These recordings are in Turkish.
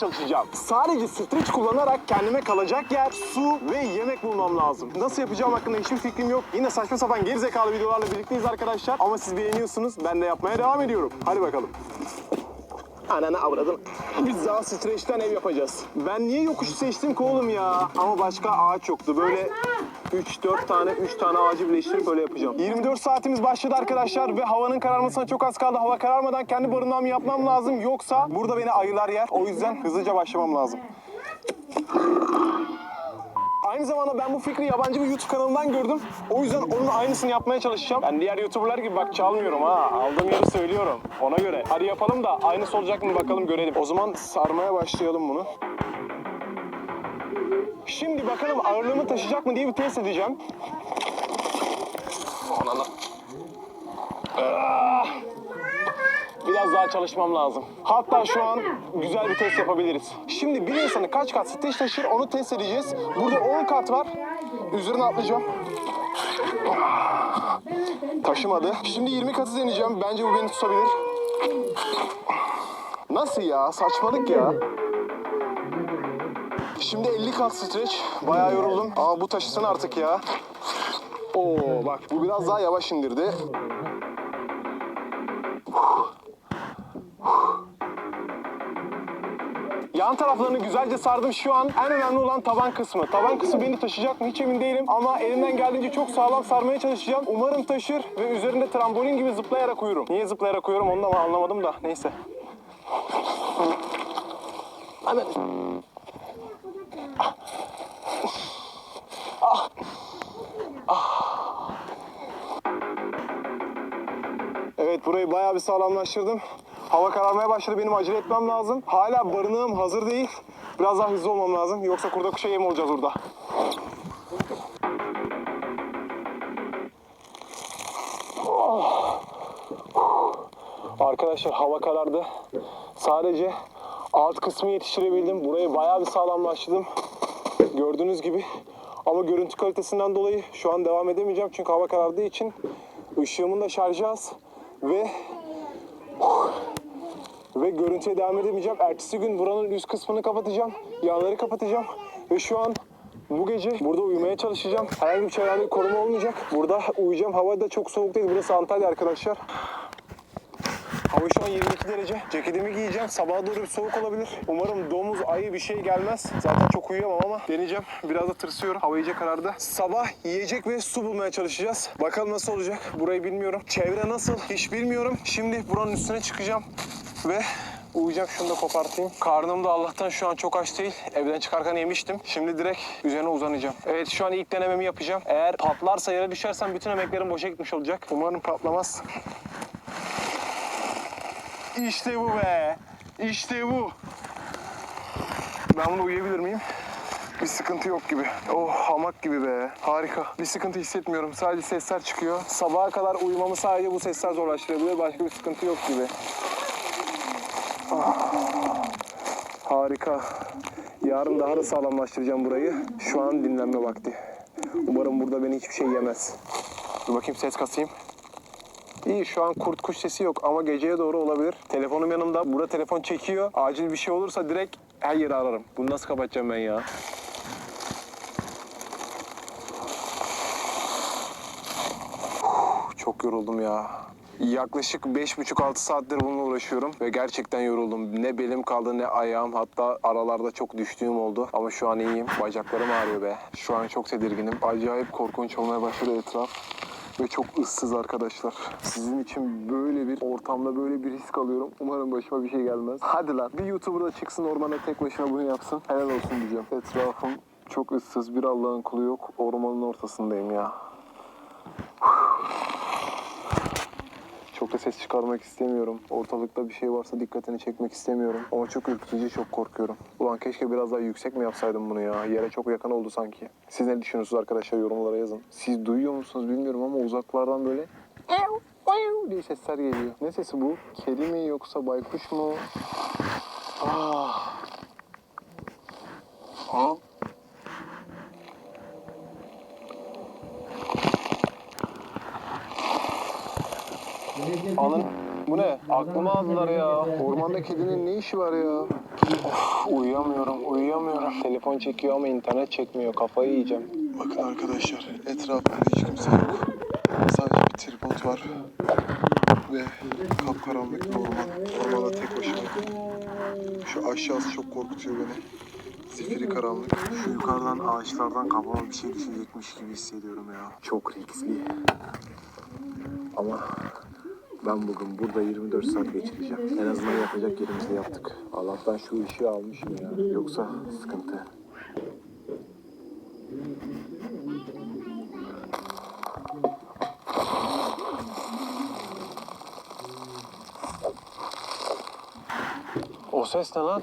çalışacağım. Sadece streç kullanarak kendime kalacak yer, su ve yemek bulmam lazım. Nasıl yapacağım hakkında hiçbir fikrim yok. Yine saçma sapan gerizekalı videolarla birlikteyiz arkadaşlar. Ama siz beğeniyorsunuz. Ben de yapmaya devam ediyorum. Hadi bakalım. Ananı avradın. Biz daha streçten ev yapacağız. Ben niye yokuşu seçtim ki oğlum ya? Ama başka ağaç yoktu. Böyle 3-4 tane 3 tane ağacı birleştirip böyle yapacağım. 24 saatimiz başladı arkadaşlar ve havanın kararmasına çok az kaldı. Hava kararmadan kendi barınağımı yapmam lazım. Yoksa burada beni ayılar yer. O yüzden hızlıca başlamam lazım. Aynı zamanda ben bu fikri yabancı bir YouTube kanalından gördüm. O yüzden onun aynısını yapmaya çalışacağım. Ben diğer YouTuber'lar gibi bak çalmıyorum ha. Aldığım yeri söylüyorum. Ona göre. Hadi yapalım da aynısı olacak mı bakalım görelim. O zaman sarmaya başlayalım bunu. Şimdi bakalım ağırlığımı taşıyacak mı diye bir test edeceğim. Ananı. Ah! Biraz daha çalışmam lazım. Hatta şu an güzel bir test yapabiliriz. Şimdi bir insanı kaç kat streç taşır onu test edeceğiz. Burada 10 kat var. Üzerine atlayacağım. Taşımadı. Şimdi 20 katı deneyeceğim. Bence bu beni tutabilir. Nasıl ya? Saçmalık ya. Şimdi 50 kat streç. Bayağı yoruldum. Ama bu taşısın artık ya. Oo bak bu biraz daha yavaş indirdi. Yan taraflarını güzelce sardım. Şu an en önemli olan taban kısmı. Taban kısmı beni taşıyacak mı hiç emin değilim. Ama elimden geldiğince çok sağlam sarmaya çalışacağım. Umarım taşır ve üzerinde trambolin gibi zıplayarak uyurum. Niye zıplayarak uyuyorum onu da anlamadım da. Neyse. Anne. Evet burayı bayağı bir sağlamlaştırdım. Hava kararmaya başladı. Benim acele etmem lazım. Hala barınağım hazır değil. Biraz daha hızlı olmam lazım. Yoksa kurda kuşa yem olacağız burada. Oh. Arkadaşlar hava karardı. Sadece alt kısmı yetiştirebildim. Burayı bayağı bir sağlamlaştırdım. Gördüğünüz gibi. Ama görüntü kalitesinden dolayı şu an devam edemeyeceğim. Çünkü hava karardığı için ışığımın da şarjı az. Ve ve görüntüye devam edemeyeceğim. Ertesi gün buranın üst kısmını kapatacağım. Yanları kapatacağım. Ve şu an bu gece burada uyumaya çalışacağım. Herhangi bir çevremde koruma olmayacak. Burada uyuyacağım. Hava da çok soğuk değil. Burası Antalya arkadaşlar. Hava şu an 22 derece. Ceketimi giyeceğim. Sabaha doğru bir soğuk olabilir. Umarım domuz, ayı bir şey gelmez. Zaten çok uyuyamam ama deneyeceğim. Biraz da tırsıyorum. Hava iyice karardı. Sabah yiyecek ve su bulmaya çalışacağız. Bakalım nasıl olacak. Burayı bilmiyorum. Çevre nasıl hiç bilmiyorum. Şimdi buranın üstüne çıkacağım. Ve uyuyacağım. Şunu da kopartayım. Karnım da Allah'tan şu an çok aç değil. Evden çıkarken yemiştim. Şimdi direkt üzerine uzanacağım. Evet şu an ilk denememi yapacağım. Eğer patlarsa yere düşersem bütün emeklerim boşa gitmiş olacak. Umarım patlamaz. İşte bu be. İşte bu. Ben bunu uyuyabilir miyim? Bir sıkıntı yok gibi. Oh hamak gibi be. Harika. Bir sıkıntı hissetmiyorum. Sadece sesler çıkıyor. Sabaha kadar uyumamı sadece bu sesler zorlaştırabilir. Başka bir sıkıntı yok gibi. Ah. Harika. Yarın daha da sağlamlaştıracağım burayı. Şu an dinlenme vakti. Umarım burada beni hiçbir şey yemez. Dur bakayım ses kasayım. İyi şu an kurt kuş sesi yok ama geceye doğru olabilir. Telefonum yanımda. Burada telefon çekiyor. Acil bir şey olursa direkt her yeri ararım. Bunu nasıl kapatacağım ben ya? Çok yoruldum ya. Yaklaşık 5,5-6 saattir bununla uğraşıyorum ve gerçekten yoruldum. Ne belim kaldı ne ayağım hatta aralarda çok düştüğüm oldu. Ama şu an iyiyim. Bacaklarım ağrıyor be. Şu an çok tedirginim. Acayip korkunç olmaya başladı etraf. Ve çok ıssız arkadaşlar. Sizin için böyle bir ortamda böyle bir risk alıyorum. Umarım başıma bir şey gelmez. Hadi lan. Bir YouTuber da çıksın ormana tek başına bunu yapsın. Helal olsun diyeceğim. Etrafım çok ıssız. Bir Allah'ın kulu yok. Ormanın ortasındayım ya. Çok da ses çıkarmak istemiyorum. Ortalıkta bir şey varsa dikkatini çekmek istemiyorum. Ama çok ürkütücü, çok korkuyorum. Ulan keşke biraz daha yüksek mi yapsaydım bunu ya? Yere çok yakın oldu sanki. Siz ne düşünüyorsunuz arkadaşlar yorumlara yazın. Siz duyuyor musunuz bilmiyorum ama uzaklardan böyle diye sesler geliyor. Ne sesi bu? Kedi mi yoksa baykuş mu? Ah. Ha? Alın. Bu ne? Aklıma aldılar ya. Ormanda kedinin ne işi var ya? Of, Uyuyamıyorum, uyuyamıyorum. Telefon çekiyor ama internet çekmiyor. Kafayı yiyeceğim. Bakın arkadaşlar, etrafımda hiç kimse yok. Sadece bir tripod var. Ve kapkaranlık bir orman. Ormanda tek başıma. Şu aşağısı çok korkutuyor beni. Zifiri karanlık. Şu yukarıdan ağaçlardan kafama bir şey düşecekmiş gibi hissediyorum ya. Çok riskli. Ama ben bugün burada 24 saat geçireceğim. En azından yapacak yerimizi yaptık. Allah'tan şu ışığı almışım ya. Yoksa sıkıntı. O ses ne lan?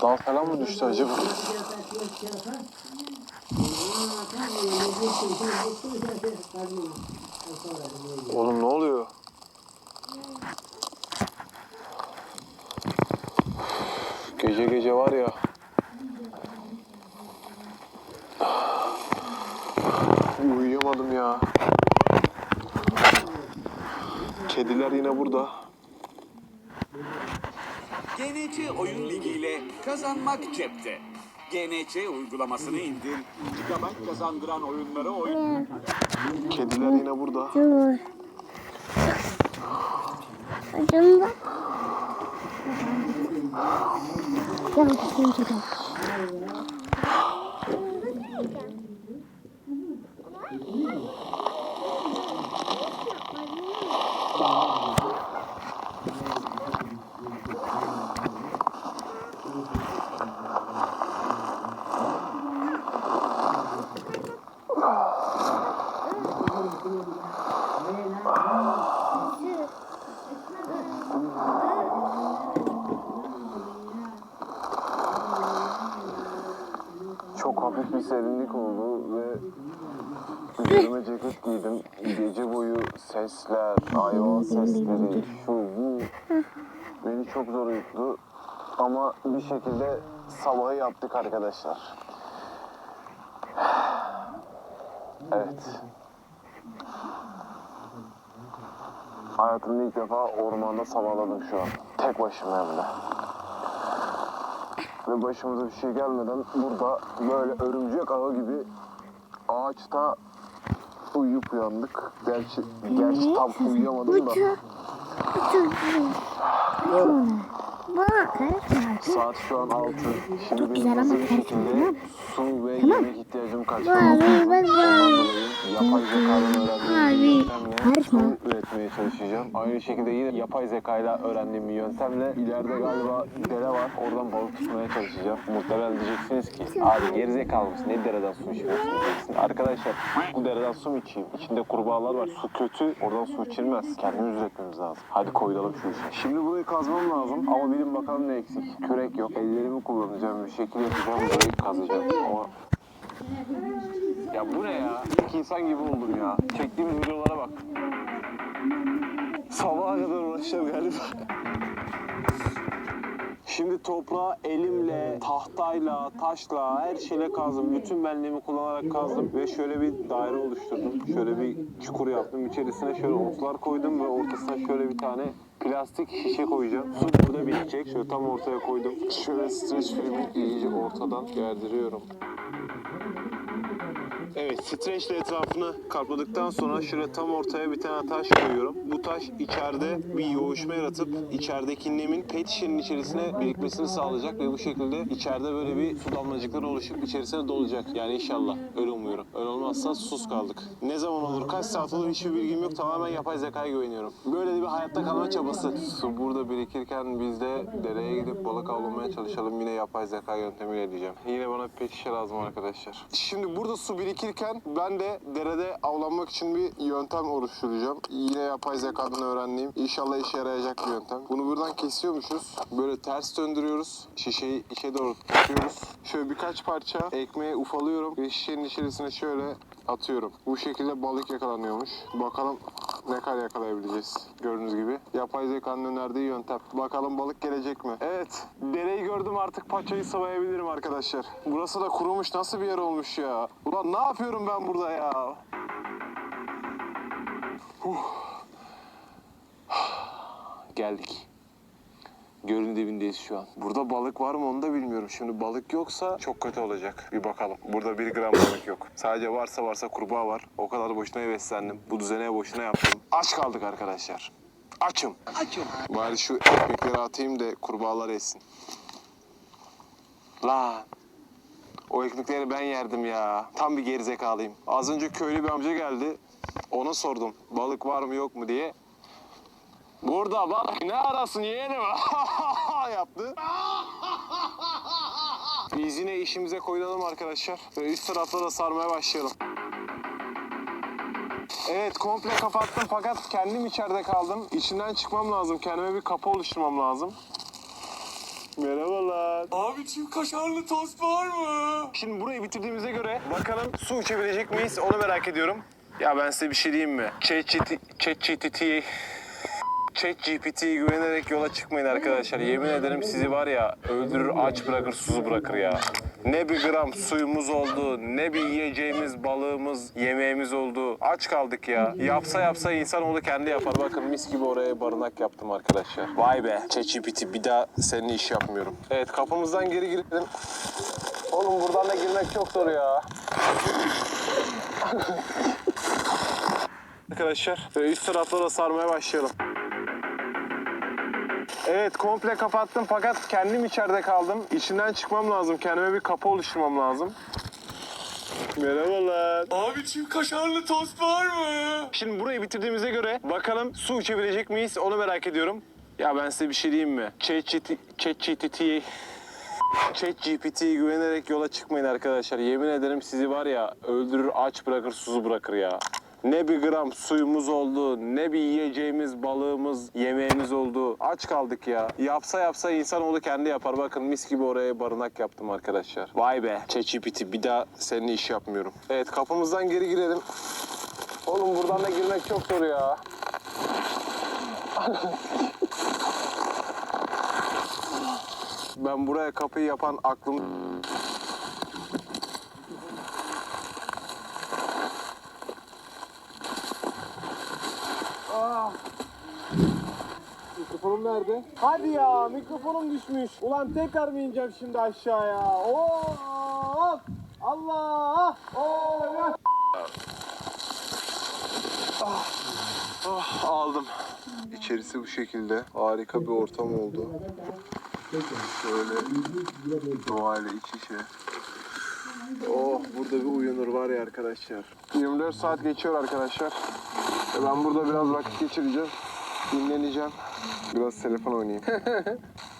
Dal falan mı düştü acaba? Oğlum ne oluyor? Gece gece var ya. Uyuyamadım ya. Kediler yine burada. GNC Oyun Ligi ile kazanmak cepte. GNC uygulamasını indir. Gigabyte kazandıran oyunları oyun. Kediler yine burada. Dur. Acımda. Gel bakayım çocuğum. Çok hafif bir serinlik oldu ve üzerime ceket giydim. Gece boyu sesler, hayvan sesleri, şu bu beni çok zor uyuttu. Ama bir şekilde sabahı yaptık arkadaşlar. Evet. Hayatımda ilk defa ormanda sabahladım şu an. Tek başıma hem de. Ve başımıza bir şey gelmeden burada böyle örümcek ağı gibi ağaçta uyuyup uyandık. Gerçi, gerçi tam uyuyamadım da. Saat şu an 6. Şimdi Çok güzel ama su ve Tamam. yemek ihtiyacım abi dolayı yapay Abi, yöntemle karışma. Su üretmeye çalışacağım. Aynı şekilde yine yapay zekayla öğrendiğim bir yöntemle ileride galiba dere var. Oradan balık tutmaya çalışacağım. Muhtemelen diyeceksiniz ki abi gerizekalı mısın? Ne dereden su içmiyorsun diyeceksiniz. Arkadaşlar bu dereden su mu içeyim? İçinde kurbağalar var. Su kötü. Oradan su içilmez. Kendimiz üretmemiz lazım. Hadi koyulalım şu işe. Şimdi burayı kazmam lazım. Ama bilin bakalım ne eksik. Kürek yok. Ellerimi kullanacağım. Bir şekil yapacağım. Burayı kazacağım. Ama ya bu ne ya? İlk insan gibi oldum ya. Çektiğimiz videolara bak. Sabaha kadar uğraşacağım galiba. Şimdi toprağı elimle, tahtayla, taşla, her şeyle kazdım. Bütün benliğimi kullanarak kazdım ve şöyle bir daire oluşturdum. Şöyle bir çukur yaptım. İçerisine şöyle otlar koydum ve ortasına şöyle bir tane plastik şişe koyacağım. Su burada bitecek. Şöyle tam ortaya koydum. Şöyle streç filmi iyice ortadan gerdiriyorum. Evet, streçle etrafını kapladıktan sonra şuraya tam ortaya bir tane taş koyuyorum. Bu taş içeride bir yoğuşma yaratıp içerideki nemin pet şişenin içerisine birikmesini sağlayacak ve bu şekilde içeride böyle bir su damlacıkları oluşup içerisine dolacak. Yani inşallah öyle olmazsa sus kaldık. Ne zaman olur, kaç saat olur hiçbir bilgim yok. Tamamen yapay zekaya güveniyorum. Böyle de bir hayatta kalma çabası. Su burada birikirken biz de dereye gidip balık avlamaya çalışalım. Yine yapay zeka yöntemiyle diyeceğim. Yine bana pet şişe lazım arkadaşlar. Şimdi burada su birikirken ben de derede avlanmak için bir yöntem oluşturacağım. Yine yapay zekadan öğrendiğim. İnşallah işe yarayacak bir yöntem. Bunu buradan kesiyormuşuz. Böyle ters döndürüyoruz. Şişeyi içe doğru tutuyoruz. Şöyle birkaç parça ekmeği ufalıyorum ve şişenin içerisine şöyle atıyorum. Bu şekilde balık yakalanıyormuş. Bakalım ne kadar yakalayabileceğiz gördüğünüz gibi. Yapay zekanın önerdiği yöntem. Bakalım balık gelecek mi? Evet. Dereyi gördüm artık paçayı sıvayabilirim arkadaşlar. Burası da kurumuş. Nasıl bir yer olmuş ya? Ulan ne yapıyorum ben burada ya? Geldik. Gölün dibindeyiz şu an. Burada balık var mı onu da bilmiyorum. Şimdi balık yoksa çok kötü olacak. Bir bakalım. Burada bir gram balık yok. Sadece varsa varsa kurbağa var. O kadar boşuna heveslendim. Bu düzene boşuna yaptım. Aç kaldık arkadaşlar. Açım. Açım. Bari şu ekmekleri atayım da kurbağalar yesin. Lan. O ekmekleri ben yerdim ya. Tam bir gerizekalıyım. Az önce köylü bir amca geldi. Ona sordum. Balık var mı yok mu diye. Burada bak ne arasın yeğenim yaptı. Biz yine işimize koyulalım arkadaşlar. Ve üst taraflara sarmaya başlayalım. Evet komple kapattım fakat kendim içeride kaldım. İçinden çıkmam lazım. Kendime bir kapı oluşturmam lazım. Merhabalar. Abicim kaşarlı tost var mı? Şimdi burayı bitirdiğimize göre bakalım su içebilecek miyiz onu merak ediyorum. Ya ben size bir şey diyeyim mi? ChatGPT'ye ChatGPT'ye güvenerek yola çıkmayın arkadaşlar. Yemin ederim sizi var ya öldürür, aç bırakır, susuz bırakır ya. Ne bir gram suyumuz oldu, ne bir yiyeceğimiz, balığımız, yemeğimiz oldu. Aç kaldık ya. Yapsa yapsa insanoğlu kendi yapar. Bakın mis gibi oraya barınak yaptım arkadaşlar. Vay be ChatGPT bir daha senin iş yapmıyorum. Evet kapımızdan geri girelim. Oğlum buradan da girmek çok zor ya. Arkadaşlar böyle üst taraflara sarmaya başlayalım. Evet komple kapattım fakat kendim içeride kaldım. İçinden çıkmam lazım. Kendime bir kapı oluşturmam lazım. Merhabalar. Abicim kaşarlı tost var mı? Şimdi burayı bitirdiğimize göre bakalım su içebilecek miyiz onu merak ediyorum. Ya ben size bir şey diyeyim mi? ChatGPT'ye ChatGPT'ye güvenerek yola çıkmayın arkadaşlar. Yemin ederim sizi var ya öldürür, aç bırakır, susuz bırakır ya. Ne bir gram suyumuz oldu, ne bir yiyeceğimiz, balığımız, yemeğimiz oldu. Aç kaldık ya. Yapsa yapsa insanoğlu kendi yapar. Bakın mis gibi oraya barınak yaptım arkadaşlar. Vay be ChatGPT bir daha senin iş yapmıyorum. Evet kapımızdan geri girelim. Oğlum buradan da girmek çok zor ya. ben buraya kapıyı yapan aklım... Mikrofonum nerede? Hadi ya mikrofonum düşmüş. Ulan tekrar mı ineceğim şimdi aşağıya? Of! Allah! Oh, ya. Ah, aldım. İçerisi bu şekilde. Harika bir ortam oldu. Şöyle doğayla iç içe. Oh burada bir uyanır var ya arkadaşlar. 24 saat geçiyor arkadaşlar. Ve ben burada biraz vakit geçireceğim. Dinleneceğim. Biraz telefon oynayayım.